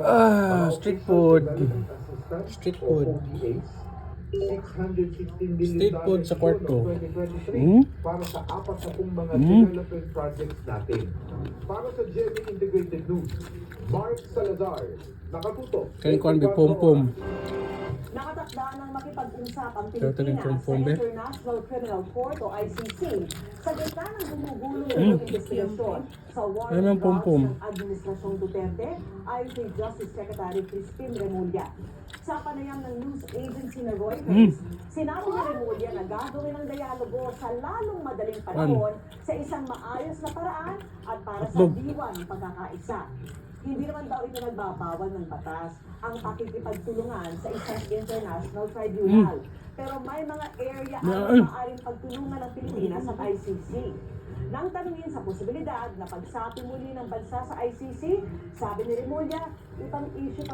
Ah, street food. Street food. ODAs. 616 million Street food sa kwarto. noong 2023 Hmm? para sa apat na pong mga Hmm? development projects natin. Para sa GMA Integrated News, Mark Salazar, nakatutok. Kay Kwan Bi Pom Nakatakda ng makipag-usap ang Pilipinas sa. International Criminal Court o ICC sa gitna ng gumugulong Mm. na investigasyon sa war Ano on drugs ng Administrasyong Duterte ayon kay Justice Secretary Crispin Remulla. Sa panayam ng news agency na Reuters, Mm. sinabi ni Remulla na gagawin ang dialogo sa lalong madaling panahon sa isang maayos na paraan at para sa diwan ng pagkakaisa. Hindi naman daw ito nagbabawal ng batas ang pakikipagtulungan sa isang international tribunal. Pero may mga area ang maaaring pagtulungan ng Pilipinas at ICC. Nang tanungin sa posibilidad na pagsapi muli ng bansa sa ICC, sabi ni Remulla, ibang issue para